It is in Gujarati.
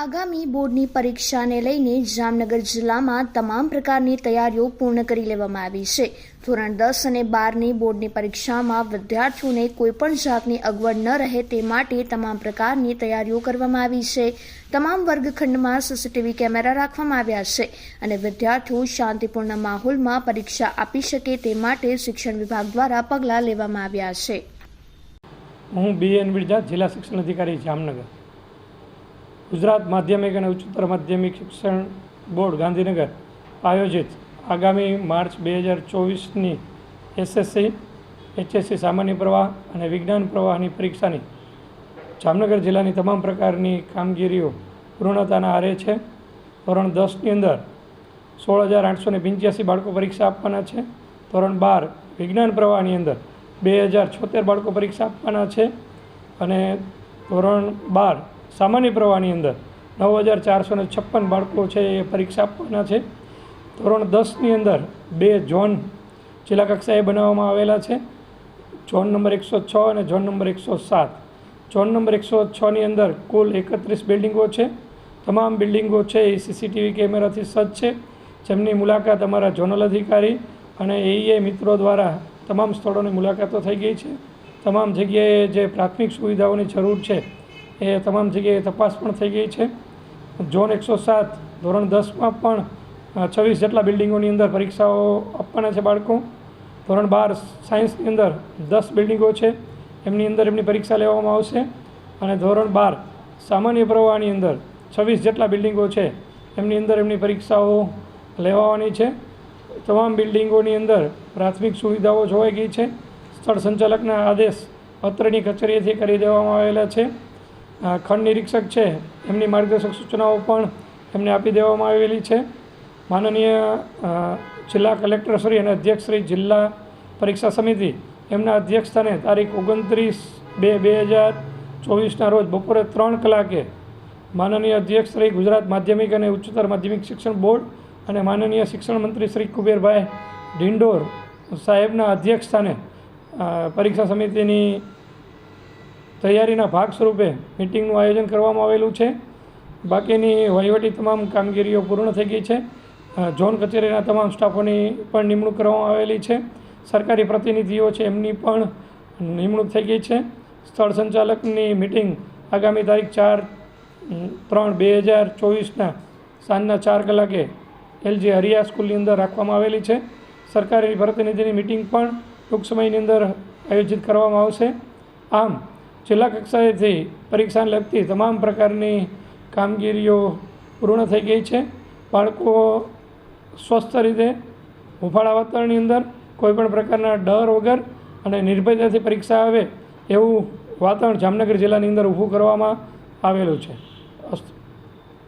આગામી બોર્ડની પરીક્ષાને લઈને જામનગર જિલ્લામાં તમામ પ્રકારની તૈયારીઓ પૂર્ણ કરી લેવામાં આવી છે. ધોરણ દસ અને બારની બોર્ડની પરીક્ષામાં વિદ્યાર્થીઓને કોઈપણ જાતની અગવડ ન રહે તે માટે તમામ પ્રકારની તૈયારીઓ કરવામાં આવી છે. તમામ વર્ગખંડમાં સીસીટીવી કેમેરા રાખવામાં આવ્યા છે અને વિદ્યાર્થીઓ શાંતિપૂર્ણ માહોલમાં પરીક્ષા આપી શકે તે માટે શિક્ષણ વિભાગ દ્વારા પગલાં લેવામાં આવ્યા છે. હું બી એન બિરજા જિલ્લા શિક્ષણ અધિકારી જામનગર. ગુજરાત માધ્યમિક અને ઉચ્ચતર માધ્યમિક શિક્ષણ બોર્ડ ગાંધીનગર આયોજિત આગામી માર્ચ બે હજાર ચોવીસની એસએસસી એચએસસી સામાન્ય પ્રવાહ અને વિજ્ઞાન પ્રવાહની પરીક્ષાની જામનગર જિલ્લાની તમામ પ્રકારની કામગીરીઓ પૂર્ણતાના આરે છે. ધોરણ દસની અંદર સોળ હજાર આઠસો ને પંચ્યાસી બાળકો પરીક્ષા આપવાના છે. ધોરણ બાર વિજ્ઞાન પ્રવાહની અંદર બે હજાર છોતેર બાળકો પરીક્ષા આપવાના છે. અને ધોરણ બાર સામાન્ય પ્રવાહની અંદર નવ હજાર ચારસો ને છપ્પન બાળકો છે એ પરીક્ષા આપવાના છે. ધોરણ દસની અંદર બે ઝોન જિલ્લા કક્ષાએ બનાવવામાં આવેલા છે. ઝોન નંબર એકસો છ અને ઝોન નંબર એકસો સાત. ઝોન નંબર એકસો છની અંદર કુલ એકત્રીસ બિલ્ડિંગો છે. તમામ બિલ્ડિંગો છે એ સીસીટીવી કેમેરાથી સજ્જ છે. જેમની મુલાકાત અમારા ઝોનલ અધિકારી અને એઈએ મિત્રો દ્વારા તમામ સ્થળોની મુલાકાતો થઈ ગઈ છે. તમામ જગ્યાએ જે પ્રાથમિક સુવિધાઓની જરૂર છે એ તમામ જગ્યાએ તપાસ પણ થઈ ગઈ છે. ઝોન એકસો સાત, ધોરણ દસમાં પણ છવ્વીસ જેટલા બિલ્ડિંગોની અંદર પરીક્ષાઓ આપવાના છે બાળકો. ધોરણ બાર, સાયન્સની અંદર દસ બિલ્ડિંગો છે. એમની અંદર એમની પરીક્ષા લેવામાં આવશે. અને ધોરણ બાર, સામાન્ય પ્રવાહની અંદર છવ્વીસ જેટલા બિલ્ડિંગો છે. એમની અંદર એમની પરીક્ષાઓ લેવાની છે. તમામ બિલ્ડિંગોની અંદર પ્રાથમિક સુવિધાઓ જોવાઈ ગઈ છે. સ્થળ સંચાલકના આદેશ પત્રની કચેરીએથી કરી દેવામાં આવેલા છે. ખંડ નિરીક્ષક છે. એમની માર્ગદર્શક સૂચનાઓ પણ એમને આપી દેવામાં આવેલી છે. માનનીય જિલ્લા કલેક્ટરશ્રી અને અધ્યક્ષશ્રી જિલ્લા પરીક્ષા સમિતિ એમના અધ્યક્ષસ્થાને તારીખ ઓગણત્રીસ બે બે હજાર ચોવીસના રોજ બપોરે ત્રણ કલાકે માનનીય અધ્યક્ષશ્રી ગુજરાત માધ્યમિક અને ઉચ્ચતર માધ્યમિક શિક્ષણ બોર્ડ અને માનનીય શિક્ષણ મંત્રી શ્રી કુબેરભાઈ ઢિંડોર સાહેબના અધ્યક્ષસ્થાને પરીક્ષા સમિતિની તૈયારીના ભાગ સ્વરૂપે મિટિંગનું આયોજન કરવામાં આવેલું છે. બાકીની વહીવટી તમામ કામગીરીઓ પૂર્ણ થઈ ગઈ છે. ઝોન કચેરીના તમામ સ્ટાફોની પણ નિમણૂક કરવામાં આવેલી છે. સરકારી પ્રતિનિધિઓ છે, એમની પણ નિમણૂક થઈ ગઈ છે. સ્થળ સંચાલકની મિટિંગ આગામી તારીખ ચાર ત્રણ બે હજાર ચોવીસના સાંજના ચાર કલાકે એલજી હરિયા સ્કૂલની અંદર રાખવામાં આવેલી છે. સરકારી પ્રતિનિધિની મિટિંગ પણ ટૂંક સમયની અંદર આયોજિત કરવામાં આવશે. આમ જિલ્લા કક્ષાએથી પરીક્ષાને લગતી તમામ પ્રકારની કામગીરીઓ પૂર્ણ થઈ ગઈ છે. બાળકો સ્વસ્થ રીતે હુંફાળા વાતાવરણની અંદર કોઈપણ પ્રકારના ડર વગર અને નિર્ભયતાથી પરીક્ષા આવે એવું વાતાવરણ જામનગર જિલ્લાની અંદર ઊભું કરવામાં આવેલું છે. અસ્તુ